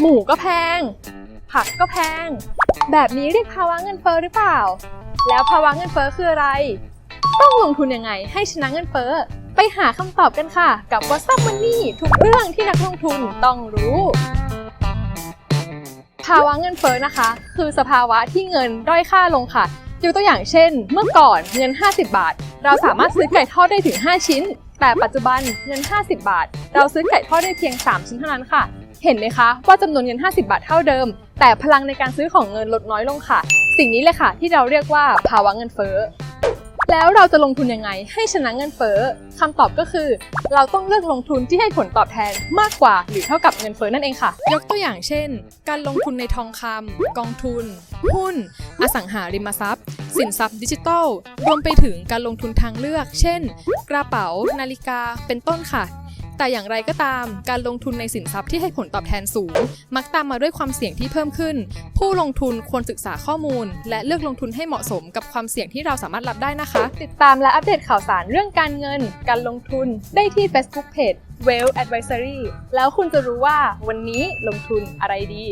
หมูก็แพง ผักก็แพง แบบนี้เรียกภาวะเงินเฟ้อหรือเปล่า แล้วภาวะเงินเฟ้อคืออะไร ต้องลงทุนยังไงให้ชนะเงินเฟ้อ ไปหาคำตอบกันค่ะ กับ What's Up Money ทุกเรื่องที่นักลงทุนต้องรู้ ภาวะเงินเฟ้อนะคะ คือสภาวะที่เงินด้อยค่าลงค่ะยกตัวอย่างเช่น เมื่อก่อนเงิน 50 บาท เราสามารถซื้อไก่ทอดได้ถึง 5 ชิ้น แต่ปัจจุบันเงิน 50 บาท เราซื้อไก่ทอดได้เพียง 3 ชิ้นเท่านั้นค่ะ เห็นไหมคะ ว่าจำนวนเงิน 50 บาทเท่าเดิม แต่พลังในการซื้อของเงินลดน้อยลงค่ะ สิ่งนี้เลยค่ะ ที่เราเรียกว่าภาวะเงินเฟ้อแล้วเราจะลงทุนยังไงให้ชนะเงินเฟ้อคำตอบก็คือ เราต้องเลือกลงทุนที่ให้ผลตอบแทนมากกว่าหรือเท่ากับเงินเฟ้อนั่นเองค่ะ ยกตัวอย่างเช่น การลงทุนในทองคำกองทุน หุ้น อสังหาริมทรัพย์ สินทรัพย์ดิจิทัล รวมไปถึงการลงทุนทางเลือก เช่น กระเป๋า นาฬิกา เป็นต้นค่ะ แต่อย่างไรก็ตาม การลงทุนในสินทรัพย์ที่ให้ผลตอบแทนสูง มักตามมาด้วยความเสี่ยงที่เพิ่มขึ้น ผู้ลงทุนควรศึกษาข้อมูล และเลือกลงทุนให้เหมาะสมกับความเสี่ยงที่เราสามารถรับได้นะคะ ติดตามและอัปเดตข่าวสารเรื่องการเงิน การลงทุนได้ที่ Facebook Page Well Advisory แล้วคุณจะรู้ว่าวันนี้ลงทุนอะไรดี